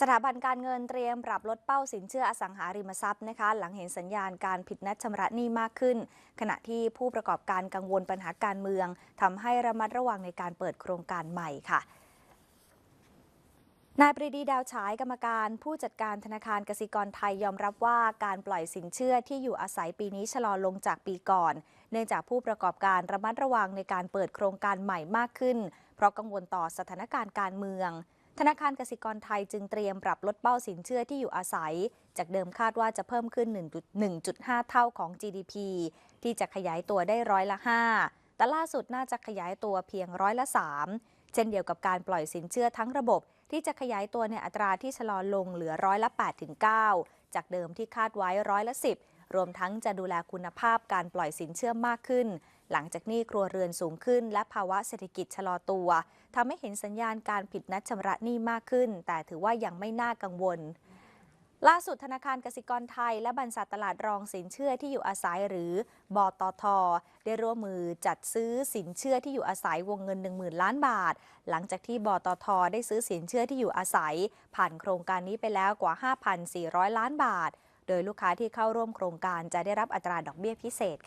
สถาบันการเงินเตรียมปรับลดเป้าสินเชื่ออสังหาริมทรัพย์นะคะ หลังเห็นสัญญาณการผิดนัดชำระหนี้มากขึ้น ขณะที่ผู้ประกอบการกังวลปัญหาการเมืองทำให้ระมัดระวังในการเปิดโครงการใหม่ค่ะนายปรีดีดาวฉายกรรมการผู้จัดการธนาคารกสิกรไทยยอมรับว่าการปล่อยสินเชื่อที่อยู่อาศัยปีนี้ชะลอลงจากปีก่อน เนื่องจากผู้ประกอบการระมัดระวังในการเปิดโครงการใหม่มากขึ้น เพราะกังวลต่อสถานการณ์การเมือง ธนาคารกสิกรไทยจึงเตรียมปรับลดเป้าสินเชื่อที่อยู่อาศัย จากเดิมคาดว่าจะเพิ่มขึ้น 1.5 เท่าของ GDP ที่จะขยายตัวได้ร้อยละ 5 แต่ล่าสุดน่าจะขยายตัวเพียงร้อยละ 3 เช่นเดียวกับการปล่อยสินเชื่อทั้งระบบ ที่จะขยายตัวในอัตราที่ชะลอลงเหลือร้อยละ8ถึง9จากเดิมที่คาดไว้ร้อยละ 10 รวมทั้งจะดูแลคุณภาพการปล่อยสินเชื่อมากขึ้น หลังจากนี้ครัวเรือนสูงขึ้น และภาวะเศรษฐกิจชะลอตัวทำให้เห็นสัญญาณการผิดนัดชำระหนี้มากขึ้น แต่ถือว่ายังไม่น่ากังวลล่าสุดธนาคารกสิกรไทย และบรรษัทตลาดรองสินเชื่อที่อยู่อาศัยหรือบอตท ได้ร่วมมือจัดซื้อสินเชื่อที่อยู่อาศัยวงเงิน 10,000 ล้านบาท หลังจากที่บอตท ได้ซื้อสินเชื่อที่อยู่อาศัย ผ่านโครงการนี้ไปแล้วกว่า 5,400 ล้านบาท โดยลูกค้าที่เข้าร่วมโครงการจะได้รับอัตราดอกเบี้ยพิเศษ